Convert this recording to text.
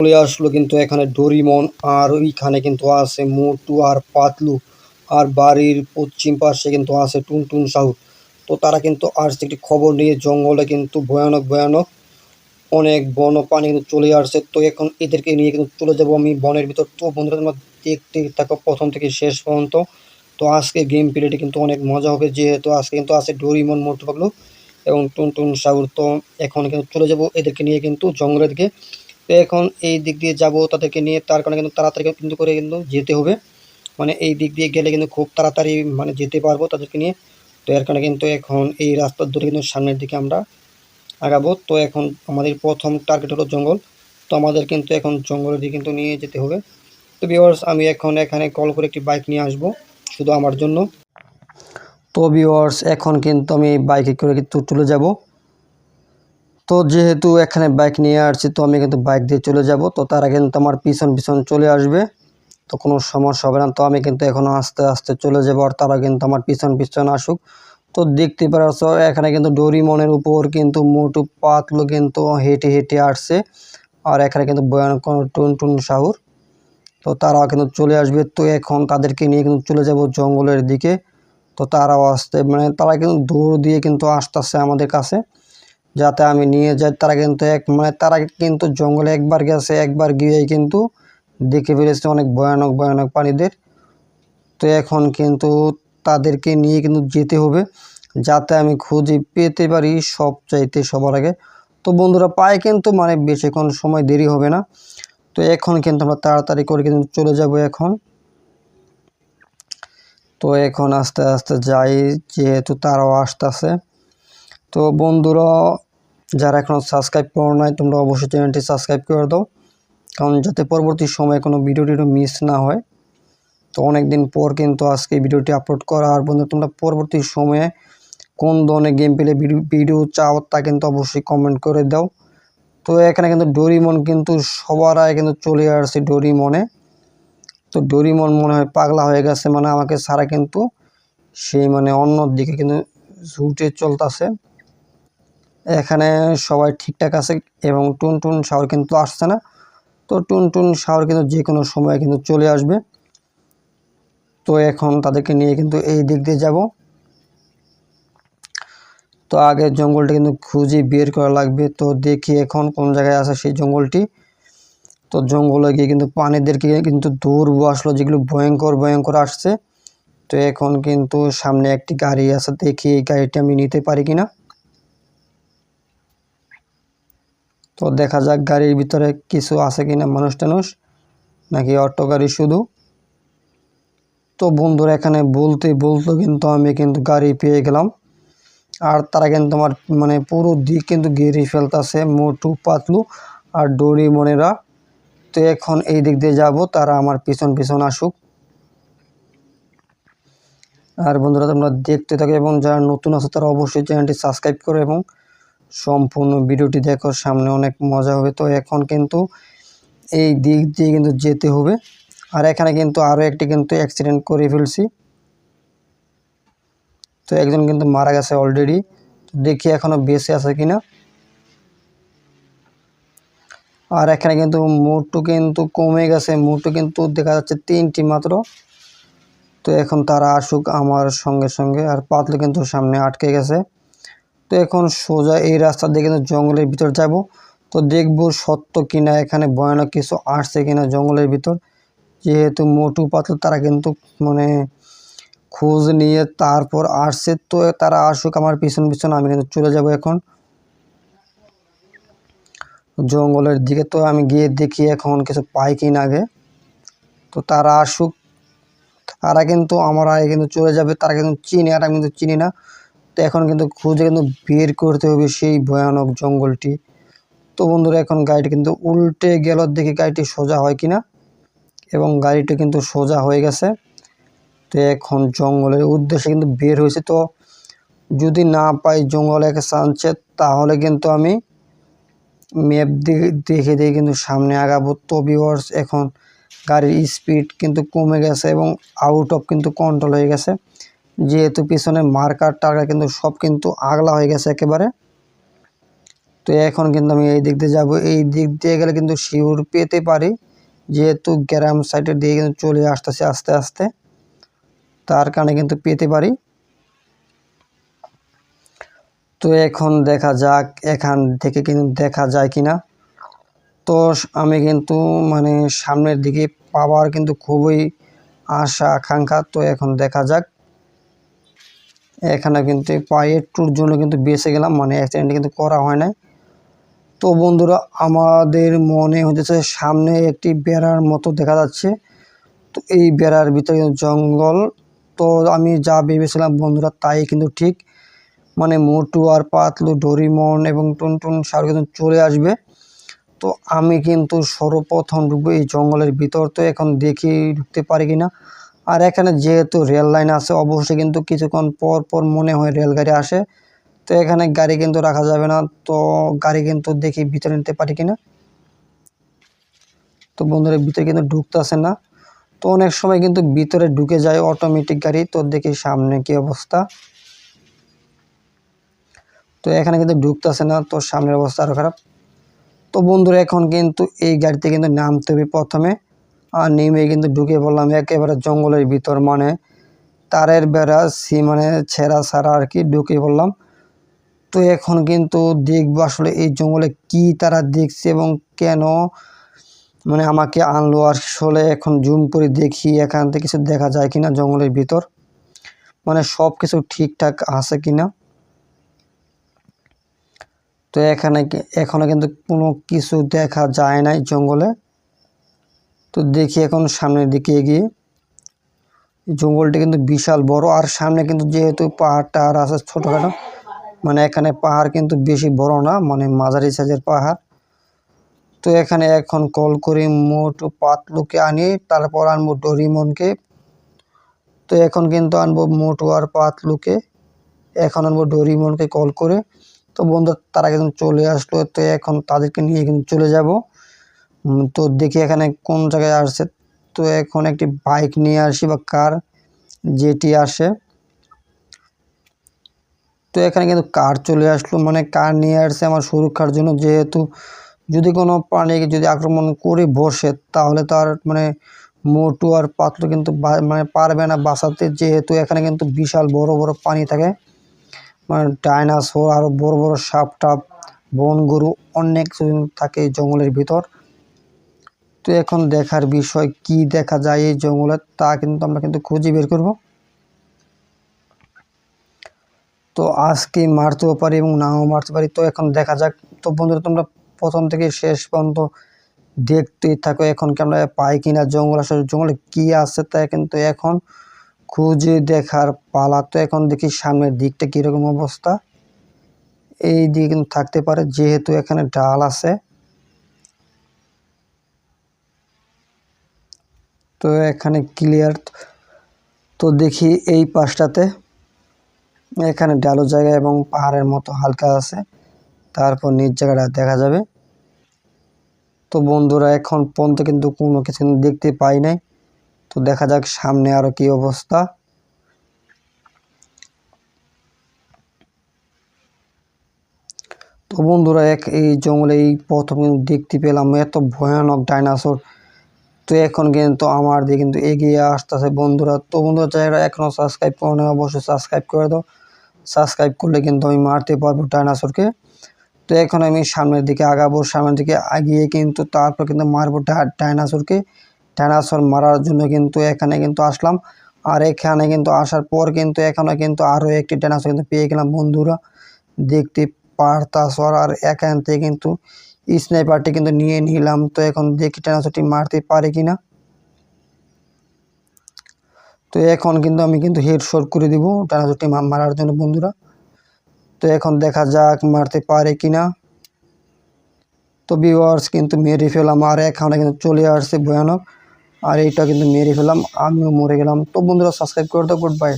চলে আসলো কিন্তু এখানে ডোরিমন আর ওইখানে কিন্তু আছে মোটু আর পাতলু আর বাড়ির পশ্চিম পাশে কিন্তু আছে টুনটুন সাহু। তো তারা কিন্তু আসছে একটি খবর নিয়ে, জঙ্গলে কিন্তু ভয়ানক ভয়ানক অনেক বন পানি কিন্তু চলে আসছে। তো এখন এদেরকে নিয়ে কিন্তু চলে যাব আমি বনের ভিতর। তো বন্ধুরা, তোমরা দেখতে থাকো প্রথম থেকে শেষ পর্যন্ত। তো আজকে গেম প্লেটি কিন্তু অনেক মজা হবে, যেহেতু আজকে কিন্তু আছে ডোরিমন, মোটু পাগলু এবং টুনটুন সাহুর। তো এখন কিন্তু চলে যাব এদেরকে নিয়ে কিন্তু জঙ্গলের দিকে। তো এখন এই দিক দিয়ে যাব তাদেরকে নিয়ে, তার কারণে কিন্তু তাড়াতাড়ি কিন্তু করে কিন্তু যেতে হবে। মানে এই দিক দিয়ে গেলে কিন্তু খুব তাড়াতাড়ি মানে যেতে পারব তাদেরকে নিয়ে। তো এর কারণে কিন্তু এখন এই রাস্তার ধরে কিন্তু সামনের দিকে আমরা আগাবো। তো এখন আমাদের প্রথম টার্গেট হলো জঙ্গল। তো আমাদের কিন্তু এখন জঙ্গলের দিকে কিন্তু নিয়ে যেতে হবে। তো বিওয়ার্স আমি এখন এখানে কল করে একটি বাইক নিয়ে আসব, শুধু আমার জন্য। তো ভিওয়ার্স এখন কিন্তু আমি বাইকে করে কিন্তু চলে যাব। তো যেহেতু এখানে বাইক নিয়ে আসছি, তো আমি কিন্তু বাইক দিয়ে চলে যাব। তো তারা কিন্তু আমার পিছন পিছন চলে আসবে। তো কোনো সমস্যা হবে না। তো আমি কিন্তু এখন আস্তে আস্তে চলে যাব আর তারা কিন্তু আমার পিছন পিছন আসুক। তো দেখতে পাচ্ছ এখানে কিন্তু ডোরিমনের উপর কিন্তু মোটু পাতলো কিন্তু হেঁটে হেঁটে আসছে। আর এখানে কিন্তু ভয়ানক টুন টুন সাহুর তো তারাও কিন্তু চলে আসবে। তো এখন তাদেরকে নিয়ে কিন্তু চলে যাব জঙ্গলের দিকে। তো তারাও আসতে মানে তারা কিন্তু দৌড় দিয়ে কিন্তু আসতেছে আমাদের কাছে। যাতে আমি নিয়ে যাই, তারা কিন্তু এক মানে তারা কিন্তু জঙ্গলে একবার গেছে, একবার গিয়েই কিন্তু দেখে ফেলেছে অনেক ভয়ানক ভয়ানক প্রাণীদের। তো এখন কিন্তু তাদেরকে নিয়ে কিন্তু যেতে হবে, যাতে আমি খুঁজে পেতে পারি সব চাইতে সবার আগে। তো বন্ধুরা, পায়ে কিন্তু মানে বেশিক্ষণ সময় দেরি হবে না। তো এখন কিন্তু আমরা তাড়াতাড়ি করে কিন্তু চলে যাব এখন। তো এখন আস্তে আস্তে যাই, যেহেতু তারাও আসতেছে। তো বন্ধুরা, যারা এখনও সাবস্ক্রাইব করো নাই, তোমরা অবশ্যই চ্যানেলটি সাবস্ক্রাইব করে দাও। কারণ যাতে পরবর্তী সময়ে কোনো ভিডিও টিডিও মিস না হয়। তো অনেক দিন পর কিন্তু আজকে ভিডিওটি আপলোড করা। আর বন্ধু তোমরা পরবর্তী সময়ে কোন ধরনের গেম পেলে ভিডিও চাও তা কিন্তু অবশ্যই কমেন্ট করে দাও। তো এখানে কিন্তু ডোরিমন কিন্তু সবার আগে কিন্তু চলে আসছে ডোরিমনে তো ডোরিমন মনে হয় পাগলা হয়ে গেছে মানে আমাকে সারা কিন্তু সেই মানে অন্য দিকে কিন্তু ছুটে চলতেছে। এখানে সবাই ঠিকঠাক আছে এবং টুন টুন শাওয়ার কিন্তু আসছে না। তো টুন টুন শাওয়ার কিন্তু যে কোনো সময় কিন্তু চলে আসবে। তো এখন তাদেরকে নিয়ে কিন্তু এই দিক দিয়ে যাব। তো আগে জঙ্গলটা কিন্তু খুঁজে বের করা লাগবে। তো দেখি এখন কোন জায়গায় আছে সেই জঙ্গলটি। তো জঙ্গলে গিয়ে কিন্তু পানিদেরকে কিন্তু দৌড় আসলো, যেগুলো ভয়ঙ্কর ভয়ঙ্কর আসছে। তো এখন কিন্তু সামনে একটি গাড়ি আছে, দেখি এই গাড়িটা আমি নিতে পারি কিনা। তো দেখা যাক গাড়ির ভিতরে কিছু আছে কিনা মানুষ টানুষ, নাকি অটো গাড়ি শুধু? তো বন্ধুরা, এখানে বলতে বলতে কিন্তু আমি কিন্তু গাড়ি পেয়ে গেলাম। আর তারা কিন্তু আমার মানে পুরো দিক কিন্তু গেড়ে ফেলতেছে, মোটু পাতলু আর ডোরি মনেরা। তো এখন এই দিক দিয়ে যাব, তারা আমার পিছন পিছন আসুক। আর বন্ধুরা, তোমরা দেখতে থাকো এবং যারা নতুন আছে, তারা অবশ্যই চ্যানেলটি সাবস্ক্রাইব করো এবং সম্পূর্ণ ভিডিওটি দেখো, সামনে অনেক মজা হবে। তো এখন কিন্তু এই দিক দিয়ে কিন্তু যেতে হবে। আর এখানে কিন্তু আরও একটি কিন্তু অ্যাক্সিডেন্ট করে ফেলছি। তো একজন কিন্তু মারা গেছে অলরেডি দেখি এখনও বেঁচে আছে কিনা। আর এখানে কিন্তু মোটু কিন্তু কমে গেছে। মোটু কিন্তু দেখা যাচ্ছে তিনটি মাত্র। তো এখন তারা আসুক আমার সঙ্গে সঙ্গে। আর পাতলে কিন্তু সামনে আটকে গেছে। তো এখন সোজা এই রাস্তা দিয়ে কিন্তু জঙ্গলের ভিতর যাব। তো দেখব সত্য কিনা, এখানে ভয়ানক কিছু আসছে কিনা জঙ্গলের ভিতর। যেহেতু মোটু পাতল তারা কিন্তু মানে খোঁজ নিয়ে তারপর আসছে। তো তারা আসুক আমার পিছন পিছন, আমি কিন্তু চলে যাব এখন জঙ্গলের দিকে। তো আমি গিয়ে দেখি এখন কিছু পাই কি না আগে। তো তারা আসুক, তারা কিন্তু আমার আগে কিন্তু চলে যাবে। তারা কিন্তু চিনি, আর আমি কিন্তু চিনি না। তো এখন কিন্তু খুঁজে কিন্তু বের করতে হবে সেই ভয়ানক জঙ্গলটি। তো বন্ধুরা, এখন গাড়িটি কিন্তু উল্টে গেল দেখি গাড়িটি সোজা হয় কিনা। এবং গাড়িটি কিন্তু সোজা হয়ে গেছে। তো এখন জঙ্গলের উদ্দেশ্যে কিন্তু বের হয়েছে। তো যদি না পাই জঙ্গলে সানছে তাহলে কিন্তু আমি ম্যাপ দেখে দেখে কিন্তু সামনে আগাবো। তো ভিওয়ার্স এখন গাড়ির স্পিড কিন্তু কমে গেছে এবং আউট অফ কিন্তু কন্ট্রোল হয়ে গেছে। যেহেতু পিছনে মার্কার টার্কার কিন্তু সব কিন্তু আগলা হয়ে গেছে একেবারে। তো এখন কিন্তু আমি এই দিক দিয়ে যাব। এই দিক দিয়ে গেলে কিন্তু শিওর পেতে পারি, যেহেতু গ্রাম সাইডের দিয়ে কিন্তু চলে আসতেছে আস্তে আস্তে। তার কারণে কিন্তু পেতে পারি। তো এখন দেখা যাক এখান থেকে কিন্তু দেখা যায় কিনা। তো আমি কিন্তু মানে সামনের দিকে পাওয়ার কিন্তু খুবই আশা আকাঙ্ক্ষা তো এখন দেখা যাক এখানে কিন্তু পায়ের টুর জন্য কিন্তু বেঁচে গেলাম মানে অ্যাক্সিডেন্ট কিন্তু করা হয় না তো বন্ধুরা, আমাদের মনে হচ্ছে সামনে একটি বেড়ার মতো দেখা যাচ্ছে। তো এই বেড়ার ভিতরে জঙ্গল। তো আমি যা ভেবেছিলাম বন্ধুরা তাই কিন্তু ঠিক। মানে মোটু আর পাতলু, ডরিমন এবং টুনটুন সার কিন্তু চলে আসবে। তো আমি কিন্তু সর্বপ্রথম ঢুকবো এই জঙ্গলের ভিতর। তো এখন দেখি ঢুকতে পারি কিনা। আর এখানে যেহেতু রেল লাইন আছে, অবশ্যই কিন্তু কিছুক্ষণ পর পর মনে হয় রেলগাড়ি আসে। তো এখানে গাড়ি কিন্তু রাখা যাবে না। তো গাড়ি কিন্তু দেখি ভিতরে নিতে পারি কিনা। তো বন্ধুরা, ভিতরে কিন্তু ঢুকতেছে না। তো অনেক সময় কিন্তু ভিতরে ঢুকে যায় অটোমেটিক গাড়ি। তো দেখি সামনে কি অবস্থা। তো এখানে কিন্তু ঢুকতেছে না। তো সামনের অবস্থা আরও খারাপ। তো বন্ধুরা, এখন কিন্তু এই গাড়িতে কিন্তু নামতে হবে প্রথমে। নেমে কিন্তু ঢুকে পড়লাম একেবারে জঙ্গলের ভিতর মানে তারের বেড়া সি মানে ছেঁড়া ছাড়া আর কি ঢুকে পড়লাম। তো এখন কিন্তু দেখব আসলে এই জঙ্গলে কি তারা দেখছে এবং কেন মানে আমাকে আনলো। আসলে এখন জুম করে দেখি, এখান থেকে কিছু দেখা যায় কিনা জঙ্গলের ভিতর মানে সব কিছু ঠিকঠাক আছে কিনা। তো এখানে, এখনও কিন্তু কোনো কিছু দেখা যায় নাই জঙ্গলে। তো দেখি এখন সামনের দিকে এগিয়ে। জঙ্গলটি কিন্তু বিশাল বড়, আর সামনে কিন্তু যেহেতু পাহাড়টা আর আছে ছোটোখাটো মানে এখানে পাহাড় কিন্তু বেশি বড় না মানে মাঝারি সাইজের পাহাড়। তো এখানে এখন কল করে মোটু পাতলুকে আনি, তারপর আনব ডরিমনকে। তো এখন কিন্তু আনব মোটু আর পাতলুকে এখন আনব ডরিমনকে কল করে। তো বন্ধু, তারা কিন্তু চলে আসলো, তো এখন তাদেরকে নিয়ে কিন্তু চলে যাব। তো দেখি এখানে কোন জায়গায় আসছে। তো এখন একটি বাইক নিয়ে আসি বা কার যেটি আসে। তো এখানে কিন্তু কার চলে আসলো মানে কার নিয়ে আসছে আমার সুরক্ষার জন্য। যেহেতু যদি কোনো প্রাণী যদি আক্রমণ করে বসে, তাহলে তার মানে মোটু আর পাতলু কিন্তু মানে পারবে না বাঁচাতে। যেহেতু এখানে কিন্তু বিশাল বড় বড় পানি থাকে। মানে ডাইনাসোর আরও বড় বড় সাপ টাপ বন গরু অনেক থাকে জঙ্গলের ভিতর। তো এখন দেখার বিষয় কি দেখা যায় এই জঙ্গলে তা কিন্তু আমরা কিন্তু খুঁজে বের করব। তো আজকে মারতেও পারি এবং নাও মারতে পারি, তো এখন দেখা যাক। তো বন্ধুরা, তোমরা প্রথম থেকে শেষ পর্যন্ত দেখতেই থাকো এখন কি আমরা পাই কিনা জঙ্গল, আসলে জঙ্গলে কি আছে তা কিন্তু এখন খুঁজে দেখার পালা। তো এখন দেখি সামনের দিকটা কীরকম অবস্থা। এই দিকে কিন্তু থাকতে পারে, যেহেতু এখানে ডাল আছে। তো এখানে ক্লিয়ার তো দেখি এই পাশটাতে। এখানে ডালো জায়গা এবং পাহাড়ের মতো হালকা আছে। তারপর নিচ জায়গাটা দেখা যাবে। তো বন্ধুরা, এখন পর্যন্ত কিন্তু কোনো কিছু দেখতে পাই নাই। তো দেখা যাক সামনে আরও কি অবস্থা। তো বন্ধুরা, এক এই জঙ্গলে এই প্রথম দেখতে পেলাম এত ভয়ানক ডাইনাসোর। তো এখন কিন্তু আমার দিয়ে কিন্তু এগিয়ে আসতেছে বন্ধুরা। তো বন্ধুরা, যারা এখনও সাবস্ক্রাইব করে নেয় অবশ্যই সাবস্ক্রাইব করে দাও। সাবস্ক্রাইব করলে কিন্তু আমি মারতে পারব ডাইনাসোরকে তো এখন আমি সামনের দিকে আগাবো, সামনের দিকে আগিয়ে কিন্তু তারপর কিন্তু মারবো ডাইনাসোরকে ডাইনাসোর মারার জন্য কিন্তু এখানে কিন্তু আসলাম। আর এখানে কিন্তু আসার পর কিন্তু এখানে কিন্তু আরও একটি ডাইনাসোর কিন্তু পেয়ে গেলাম বন্ধুরা। দেখতে পারতাসর আর এখান থেকে কিন্তু স্নাইপারটি কিন্তু নিয়ে নিলাম। তো এখন দেখি ডাইনাসোরটি মারতে পারে কি না তো এখন কিন্তু আমি কিন্তু হেড শট করে দিব ডাইনাসোরটি মারার জন্য বন্ধুরা। তো এখন দেখা যাক মারতে পারে কি না তো ভিউয়ার্স কিন্তু মেরে ফেলাম আর এখানে কিন্তু চলে আসছে ভয়ানক। আর এইটা কিন্তু মেরে ফেলাম আমিও মরে গেলাম। তো বন্ধুরা সাবস্ক্রাইব করে দাও গুড বাই